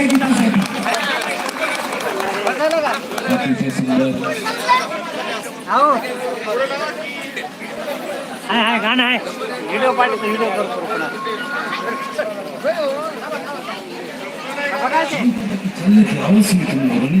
당사입니 당사입니 이렇게 됐습니다 아우 아이 가나 유료 빨리 유료 걸었구나 전략이 아웃스니까 모르니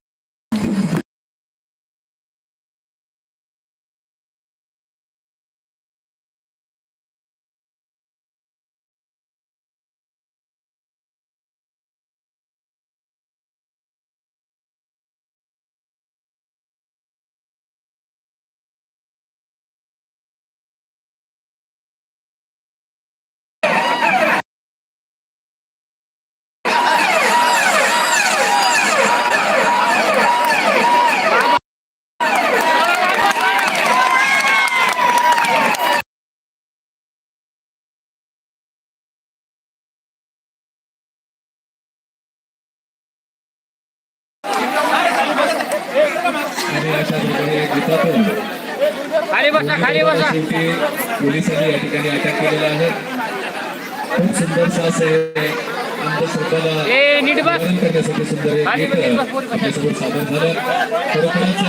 आणि अशा प्रकारे गीतातून पोलिसांनी या ठिकाणी अटक केलेला आहे. खूप सुंदर असं बस. निवारण करण्यासाठी सुंदर. आपल्यासमोर सादर झालं. खरोखरच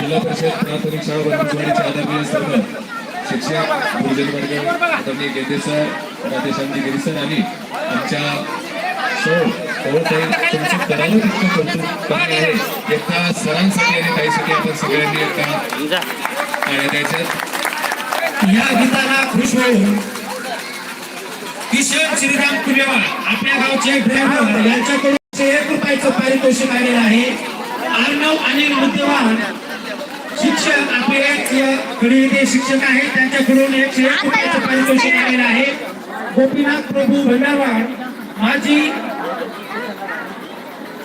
जिल्हा परिषद प्राथमिक शाळा बनवण्याचे आदरणीय सर्व शिक्षक गुरुजन वर्ग आदरणीय सर गिरी सर आणि आमच्या सौ करावं कमी आहे सरांसाठी आणि ताईसाठी आपण सगळ्यांनी द्यायच्यात या गीताला खुश होऊन श्रीराम कुलेवार आपल्या गावचे ड्रायव्हर यांच्याकडून एक रुपयाचं पारितोषिक आलेलं आहे. अर्णव अनिल मुद्देवार शिक्षक आपले शिक्षक आहेत. त्यांच्याकडून एकशे एक रुपयाचं पारितोषिक आलेलं आहे. गोपीनाथ प्रभू भंडारवाड माजी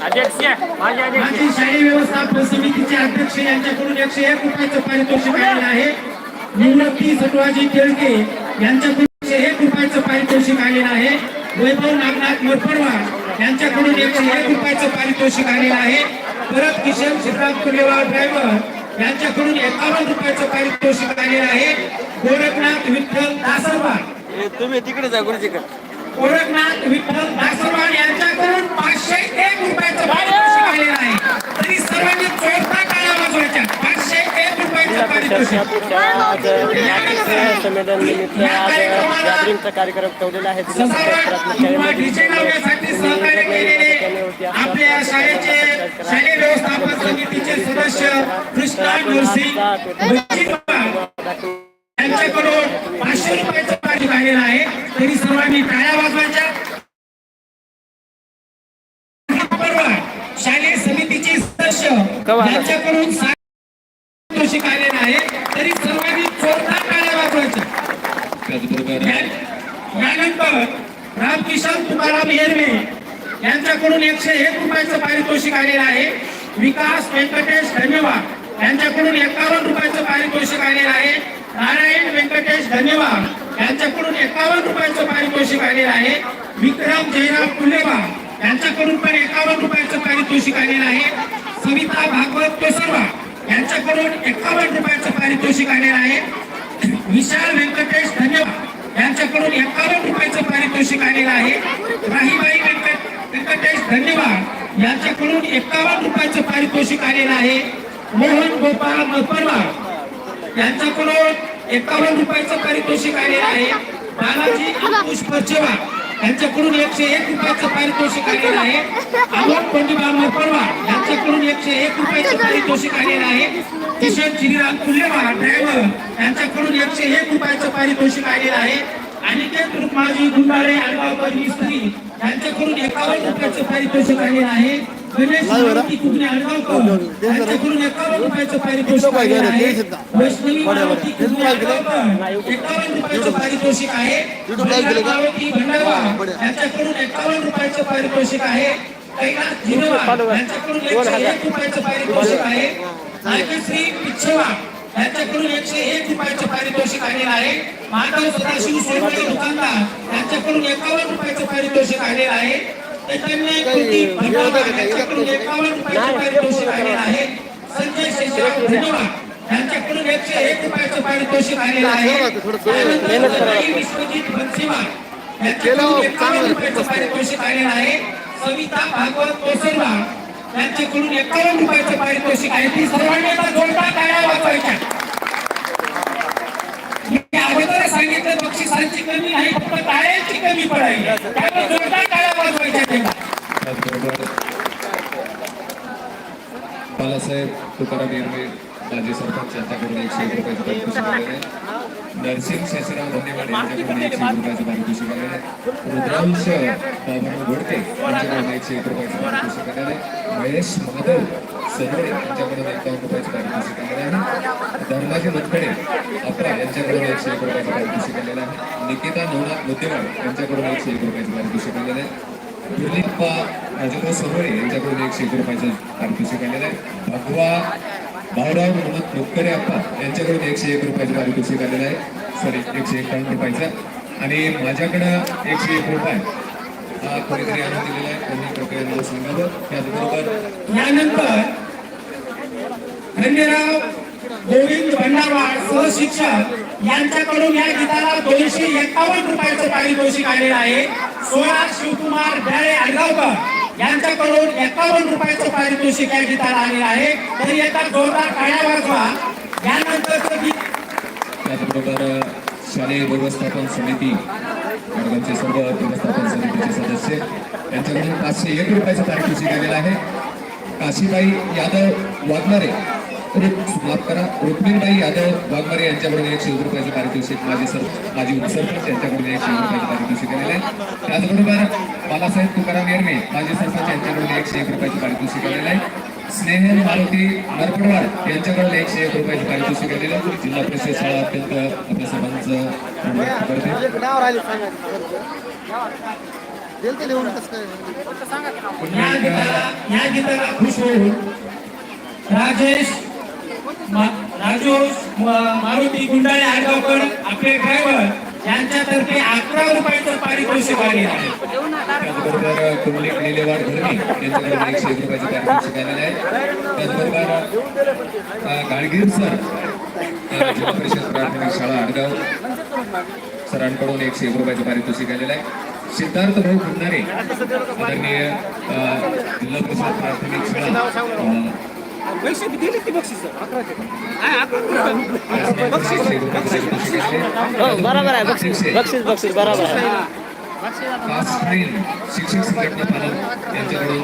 माजी शालेय व्यवस्थापन समितीचे अध्यक्ष यांच्याकडून एकशे एक रुपयाचं पारितोषिक आलेलं आहे. निवृत्ती सटवाजी केळके यांच्याकडून एकशे एक रुपयाचं पारितोषिक आलेलं आहे. वैभव नागनाथ मोरपडवार यांच्याकडून एकशे एक रुपयाचं पारितोषिक आलेलं आहे. परत किशन श्रीराम कुलेवार ड्रायव्हर यांच्याकडून एकावन्न रुपयाचं पारितोषिक आलेलं आहे. गोरखनाथ विठ्ठल दासरवार तुम्ही तिकडे जा गुरुजीकडे. गोरखनाथ विठ्ठल दासरवाड यांच्याकडून पाचशे एक रुपयाचं पारितोषिक आलेलं आहे. तरी सर्वांनी जोरदार टाळ्या वाजवायच्या पाचशे एक रुपयाचं पारितोषिक. संमेलन निमित्त आज गॅदरिंगचा कार्यक्रम ठेवलेला आहे. आपल्या शाळेचे शालेय व्यवस्थापन समितीचे सदस्य कृष्णा नरसिंग यांच्याकडून पाचशे रुपयाचं आलेलं आहे. तरी सर्वांनी टाळ्या वाजवायच्या. शालेय समितीचे सदस्य यांच्याकडून आलेलं आहे तरी सर्वांनी जोरदार टाळ्या वाजवायच्या. त्याचप्रकारे यानंतर रामकिशन तुकाराम येरवे यांच्याकडून एकशे एक रुपयाचं पारितोषिक आलेलं आहे. विकास व्यंकटेश धन्यवाद यांच्याकडून एकावन्न रुपयाचं पारितोषिक आलेलं आहे. नारायण व्यंकटेश धन्यवाद. यांच्याकडून एकावन्न रुपयाचं पारितोषिक आलेलं आहे. विक्रम जयराम कुलेबा यांच्याकडून पण एकावन्न रुपयाचं पारितोषिक आलेलं आहे. सविता भागवत केसरवा यांच्याकडून एकावन्न रुपयाचं पारितोषिक आलेलं आहे. विशाल व्यंकटेश धन्यवाद यांच्याकडून एकावन्न रुपयाचं पारितोषिक आलेलं आहे. राहीबाई व्यंकट व्यंकटेश धन्यवाद यांच्याकडून एकावन्न रुपयाचं पारितोषिक आलेलं आहे. मोहन गोपाळ मपरवार यांच्याकडून एकावन्न रुपयाचं पारितोषिक आले आहे. बालाजी अंकुश परचेवा यांच्याकडून एकशे एक रुपयाचं पारितोषिक आलेलं आहे. अमोल पंडितराव परवा यांच्याकडून एकशे एक रुपयाचं पारितोषिक आलेलं आहे. किशन श्रीराम कुल्लेवा ड्रायव्हर यांच्याकडून एकशे एक रुपयाचं पारितोषिक आलेलं आहे. अनिकेत रुक्माजी गुंडाळे आडगावकर मिस्त्री यांच्याकडून एकावन्न रुपयाचं पारितोषिक आलेलं आहे. गणेश कुगणे आडगावकर यांच्याकडून एकावन्न रुपयाचं पारितोषिक आलेलं आहे. वैष्णवी मारुती कुगणे आडगावकर एकावन्न रुपयाचं पारितोषिक आहे. यांच्याकडून एकावन्न रुपयाचं पारितोषिक आहे. कैलास जिनेवार यांच्याकडून एकशे एक रुपयाचं पारितोषिक आहे. नागेश्री पिच्छेवा यांच्याकडून एकशे एक रुपयाचं पारितोषिक आलेलं आहे. माधव सदाशिव सोनवणे दुकानदार यांच्याकडून एकावन्न रुपयाचं पारितोषिक आलेलं आहे. चैतन्य कुलदीप भंडारवार यांच्याकडून एकावन्न रुपयाचं पारितोषिक आलेलं आहे. संजय शेषराव धन्यवाद यांच्याकडून एकशे एक रुपयाचं पारितोषिक आलेलं आहे. त्यानंतर सदाई विश्वजित बनसेवार यांच्याकडून एकावन्न रुपयाचं पारितोषिक आलेलं आहे. सविता भागवत कोसरवा यांच्याकडून एकावन्न रुपयाचे पारितोषिक आहे. ती सर्वांनी जोडता जोरदार वाचवायच्या मी अगोदर सांगितलं बक्षिसांची कमी नाही फक्त टाळ्यांची कमी पडायची त्यामुळे जोडता टाळ्या वाजवायच्या तेव्हा बालासाहेब तुकाराम यांनी माजी सरपंच यांच्याकडून एकशे रुपयाचे पारितोषिक आहे. नरसिंग शेषराव धन्यवाद यांच्याकडून एकशे एक रुपयाचं पारितोषिक आलेलं आहे रुद्रांश बाबा घोडके यांच्याकडून एकशे एक रुपयाचं पारितोषिक आलेलं आहे महेश माधव सदरे यांच्याकडून एकावन्न रुपयाचं पारितोषिक आलेलं आहे धर्माजी मनकडे अप्रा यांच्याकडून एकशे एक रुपयाचं पारितोषिक आलेलं आहे निकिता नवनाथ मुद्देवाड यांच्याकडून एकशे एक रुपयाचं पारितोषिक आलेलं आहे दुर्लिप्पा राजेंद्र सोनवणे यांच्याकडून एकशे एक रुपयाचं पारितोषिक आलेलं आहे भगवा भाऊराव मोहम्मद मुक्करे अप्पा यांच्याकडून एकशे एक रुपयाचं पारितोषिक आलेलं आहे. सॉरी एकशे एकावन्न रुपयाचं. आणि माझ्याकडं एकशे एक रुपये. हा कोणीतरी आणून दिलेला आहे. त्यांनी कृपया सांगावं त्याचबरोबर यानंतर धन्यराव गोविंद भंडारवाड सहशिक्षक यांच्याकडून या गीताला दोनशे एकावन्न रुपयाचं पारितोषिक आलेलं आहे. सोळा शिवकुमार डाळे आडगावकर. यांच्याकडून एकावन्न रुपयाचं पारितोषिक या गीताला आलेलं आहे. तरी एका जोरदार काळ्या वाजवा यानंतरचं गीत. त्याचबरोबर शालेय व्यवस्थापन समिती वर्गांचे सर्व व्यवस्थापन समितीचे सदस्य यांच्याकडून पाचशे एक रुपयाचं पारितोषिक आलेलं आहे. काशीबाई यादव वाघमारे माफ करा. रुक्मिणबाई यादव वाघमारे यांच्याकडून एकशे एक रुपयाचं पारितोषिक माजी सर माजी उपसरपंच यांच्याकडून एकशे एक रुपयाचं पारितोषिक आलेलं आहे त्याचबरोबर बालासाहेब तुकाराम येरमे माजी सरपंच यांच्याकडून एकशे एक रुपयाचं पारितोषिक आलेलं आहे स्नेहल मारुती नरपडवाड यांच्याकडून एकशे एक रुपयाचं पारितोषिक आलेलं आहे. जिल्हा परिषद शाळा अत्यंत आपल्या सर्वांचं या गीताला या गीताला खुश होऊन राजेश मा- राजेश म- मारुती गुंडाळे आडगावकर आपले ड्रायव्हर यांच्यातर्फे अकरा रुपयाचं पारितोषिक आले आहे. त्याचबरोबर कुंडलिक निलेवाड धर्मी यांच्याकडून एकशे एक रुपयाचं पारितोषिक आलेलं आहे. त्याचबरोबर अ, गाडगीर सर अ, जिल्हा परिषद प्राथमिक शाळा आडगाव सरांकडून एकशे एक रुपयाचं पारितोषिक आलेलं आहे. सिद्धार्थ भाऊ खुंदारे आदरणीय अ, जिल्हा परिषद प्राथमिक शाळा पारितोषिक आलेलं आहे. हो बरोबर आहे बक्षीस बक्षीस बक्षीस बरोबर आहे. शिक्षक संघटना यांच्याकडून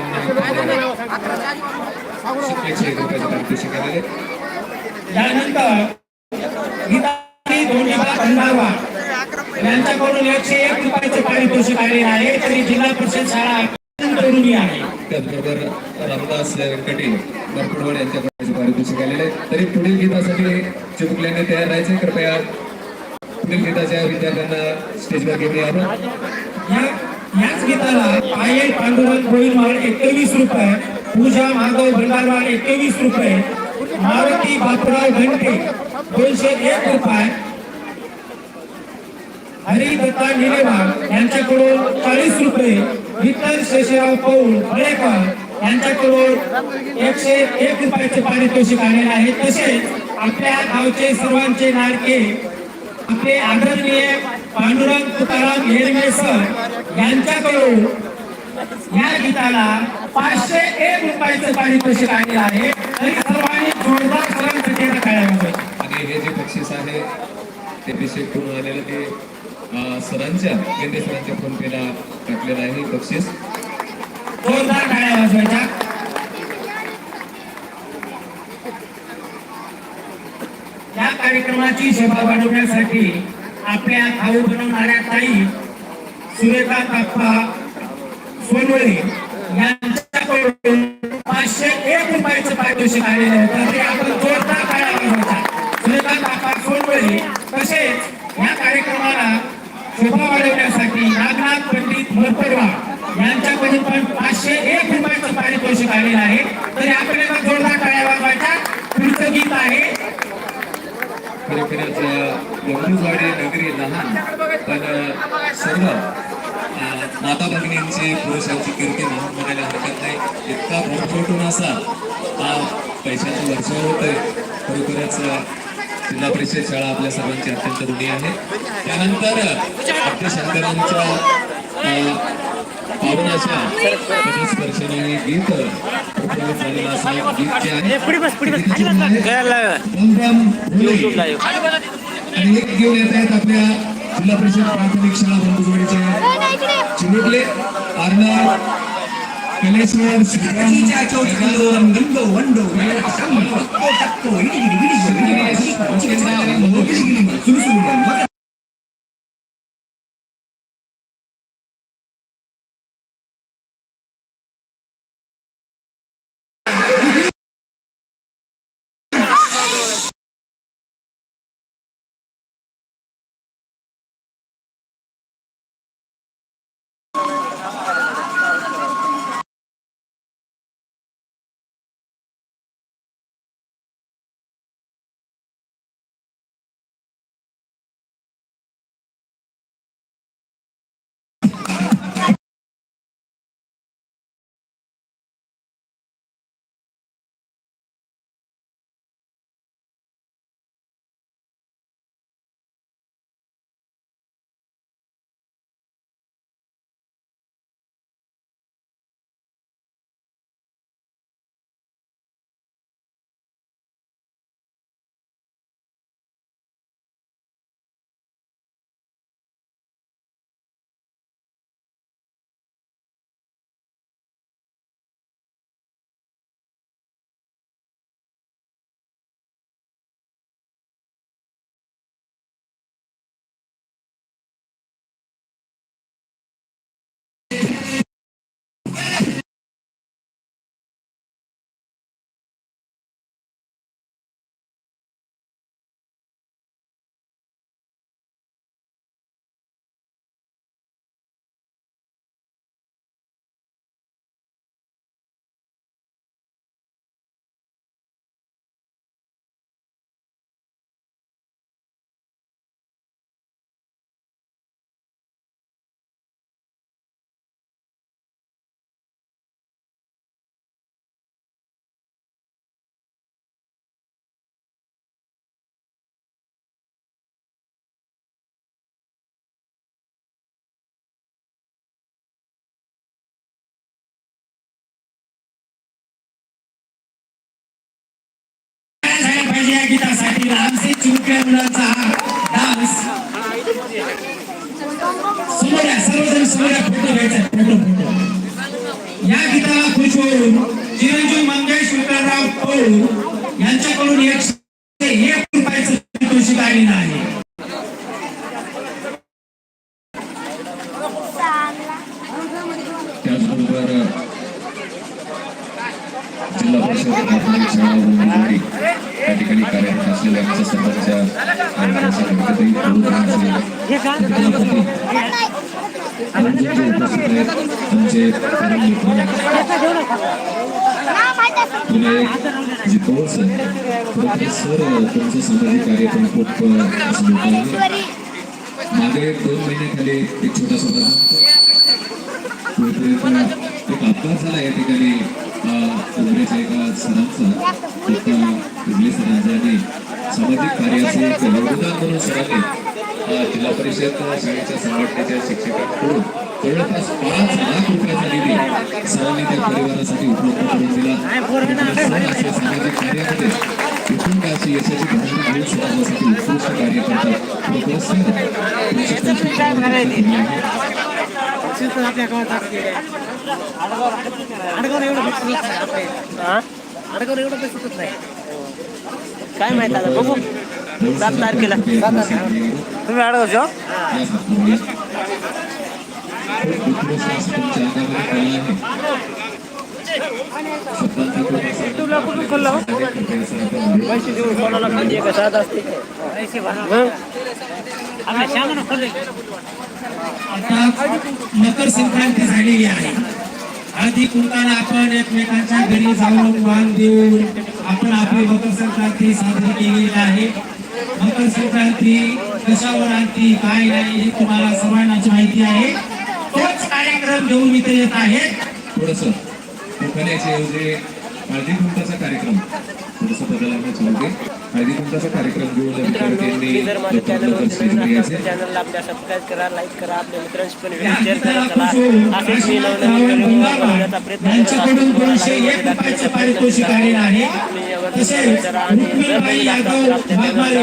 एकशे एक रुपयाचं पारितोषिक आलेलं आहे यानंतर गीताली धोंडीबा भंडारवाड यांच्याकडून एकशे एक रुपयाचं पारितोषिक आलेलं आहे तरी जिल्हा परिषद शाळा आहे. त्याचबरोबर रामदास व्यंकटे नरपडवाड यांच्याकडे पारितोषिक आलेले आहे तरी पुढील गीतासाठी चिमुकल्यांनी तयार राहायचे. कृपया पुढील गीताच्या विद्यार्थ्यांना स्टेजवर घेऊन यावं या याच गीताला आय पांडुरंग गोविंदवाड एकवीस रुपये पूजा माधव भंडारवाड एकवीस रुपये मारुती बापराव घंटे दोनशे एक रुपये. हरी दत्ता निलेवार यांच्याकडून चाळीस रुपये विठ्ठल शेषराव पौल फळेकर यांच्याकडून एकशे एक रुपयाचे पारितोषिक आलेले आहे. तसेच आपल्या गावचे सर्वांचे नारके आपले आदरणीय पांडुरंग तुकाराम हेरमे सर यांच्याकडून या गीताला पाचशे एक रुपयाचं पारितोषिक आलेलं आहे. तरी सर्वांनी जोरदार सलाम आणि हे जे बक्षीस आहे ते विषय करून आलेलं ते सरांच्या गेंदे सरांच्या फोन पेला टाकलेलं आहे बक्षीस. जोरदार टाळ्या वाजवायच्या. या कार्यक्रमाची सेवा वाढवण्यासाठी आपल्या खाऊ बनवणाऱ्या ताई सुरेखा काप्पा सोनवणे यांच्याकडून पाचशे एक रुपयाचं पारितोषिक आलेलं होतं ते आपण जोरदार टाळ्या वाजवायच्या सुरेखा काप्पा सोनवणे तसेच या कार्यक्रमाला शोभा वाढवण्यासाठी नागनाथ पंडित मोरपडवा यांच्याकडून पण पाचशे एक रुपयाचं पारितोषिक आलेलं आहे तरी आपल्याला जोरदार टाळ्या वाजवायच्या पुढचं गीत आहे खरोखरच वंगुवाडी अं, सर्व माता भगिनींची पुरुषांची कीर्ती म्हणून म्हणायला हरकत नाही इतका भरभरून असा हा पैशाचं वर्षाव होतंय खरोखरच जिल्हा परिषद शाळा आपल्या सर्वांची अत्यंत ऋणी आहे त्यानंतर आपल्या शंकरांच्या पावन अशा पदस्पर्शनं हे गीत झालेलं असं गीत जे आहे आणि एक घेऊन येत आहेत आपल्या जिल्हा परिषद प्राथमिक शाळा बंधुजवाडीचे चिमुकले अर्णव कलेश्वर श्रीराम काय या गीतासाठी लहानसे चिमुकल्या मुलांचा हा डान्स. समोर या सर्वजण समोर या फोटो घ्यायचा फोटो फोटो. या गीताला खुश होऊन चिरंजीव मंगेश विठ्ठलराव पौल यांच्याकडून एकशे एक रुपयाचं पारितोषिक आलेलं आहे. त्याचबरोबर जिल्हा परिषद प्राथमिक शाळा बंधुजवाडी या ठिकाणी कार्यरत असलेल्या आमच्या सर्वांच्या आमचे पुणे जितोळ सर खरोखर सर तुमचं सामाजिक कार्य पण खूप अ, मागे एक दोन महिन्याखाली एक छोटासा प्रकल्प एक अपघात झाला या ठिकाणी उमरेच्या एका सरांचा एका उमरे सरांचा आणि सामाजिक कार्याचे एक योगदान म्हणून सरांनी अ, जिल्हा परिषद शाळेच्या संघटनेच्या शिक्षकांकडून जवळपास पाच लाख रुपयाचा निधी सरांनी त्या परिवारासाठी उपलब्ध करून दिला सामाजिक कार्यामध्ये कुटुंबाची यशाची घटना घेऊन समाजासाठी उत्कृष्ट कार्य करतात आपल्या गावात एवढं भेटत नाही हा एवढं भेटत नाही काय माहीत आता बघू सात तारखेला तुम्ही हो युट्यूबला कुठून खोललं पैसे देऊन कोणाला म्हणजे कसं असते मग आता मकर संक्रांती झालेली आहे. आधी कुंकाला आपण एकमेकांच्या घरी जाऊन वाण देऊन आपण आपली मकर संक्रांती साजरी केलेली आहे. मकर संक्रांती कशावर आणती काय नाही हे तुम्हाला सर्वांनाची माहिती आहे. तोच कार्यक्रम घेऊन इथे येत आहे थोडस. हळदी कुंकाचा कार्यक्रम. थोडस बदलायला होते हळदी कुंकाचा कार्यक्रम घेऊन विद्यार्थ्यांनी चॅनलला आपल्या सबस्क्राईब करा लाईक करा आपल्या मित्रांशी पण शेअर करा चला असेच मी नवनवीन प्रयत्न करत पारितोषिक आहे तसेच तर यादव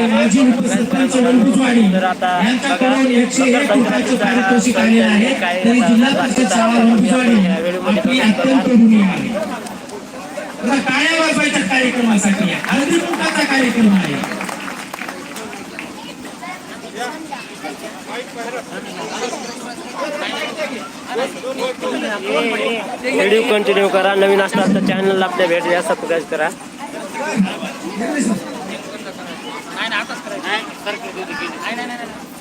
माजी उपसरपंच वनभुजवाडी यांच्याकडून एकशे एक रुपयाचं पारितोषिक आहे. तरी जिल्हा परिषद शाळा. वनभुजवाडी आपली. अत्यंत ऋणी आहे. टाळ्या वाजवायच्या कार्यक्रमासाठी? हळदी कुंकाचा कार्यक्रम आहे. व्हिडिओ कंटिन्यू करा. नवीन असतात तर चॅनलला आपल्या भेट द्या. सबस्क्राईब करा. नाही नाही आताच करायचं